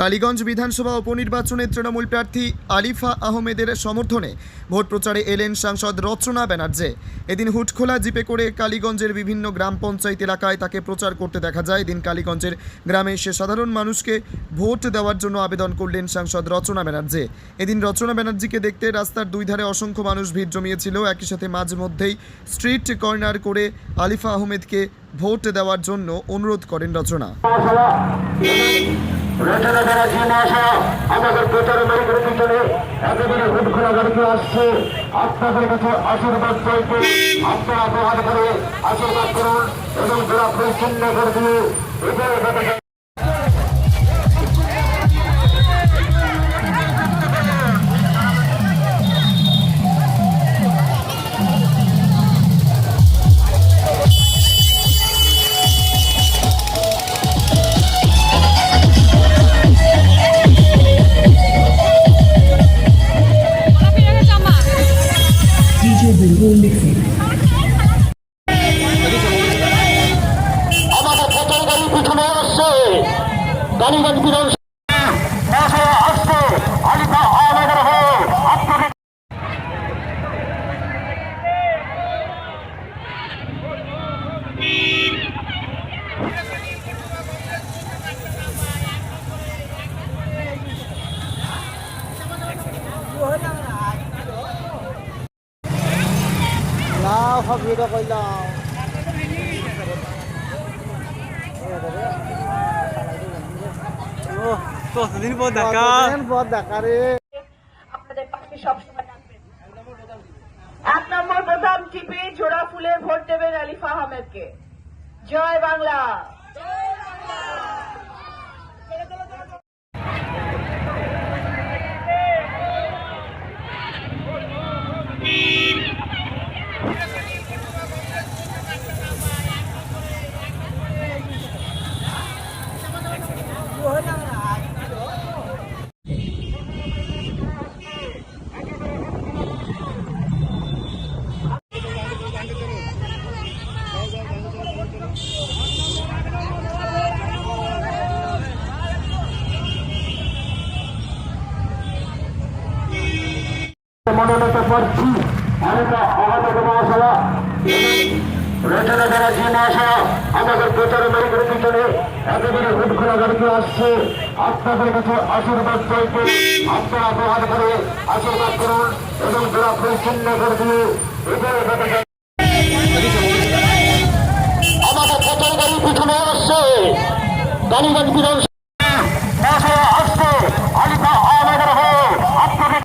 কালীগঞ্জ বিধানসভা উপনির্বাচনে তৃণমূল প্রার্থী আলিফা আহমেদের সমর্থনে ভোট প্রচারে এলেন সাংসদ রচনা ব্যানার্জি। এদিন হুটখোলা জিপে করে কালীগঞ্জের বিভিন্ন গ্রাম পঞ্চায়েত এলাকায় তাকে প্রচার করতে দেখা যায়। এদিন কালীগঞ্জের গ্রামে এসে সাধারণ মানুষকে ভোট দেওয়ার জন্য আবেদন করলেন সাংসদ রচনা ব্যানার্জি। এদিন রচনা ব্যানার্জিকে দেখতে রাস্তার দুই ধারে অসংখ্য মানুষ ভিড় জমিয়েছিল। একই সাথে মাঝে মধ্যেই স্ট্রিট কর্নার করে আলিফা আহমেদকে ভোট দেওয়ার জন্য অনুরোধ করেন রচনা রচনা দ্বারা যে মাসা আমাদের প্রচার মাইকের পিছনে একেবারে হুট খোলা গাড়িতে আসছে। আপনাদের কাছে আশীর্বাদ চাইতে আপনারা দোহাত করে আশীর্বাদ করুন এবং যারা পরিচ্ছন্ন করে দিয়ে এবারে লাও সব ভিডিও করলাম। কতদিন পর দেখা। পর দেখা রে? আপনাদের পাশে থাকবেন। এক নম্বর বোতাম টিপে জোড়া ফুলে ভোট দেবেন আলিফা আহমেদকে। জয় বাংলা। মনোনীত প্রার্থী আলিফা আহমেদ মহাশয়া রচনা দ্বারা যে মহাশয়া আমাদের প্রচার মাইকের পিছনে আসছে। আপনাদের আশীর্বাদ চাইতে আপনারা দোহাত করে আশীর্বাদ করুন এবং যারা পরিচ্ছন্ন করে দিয়ে এবারে পিছনে আসছে।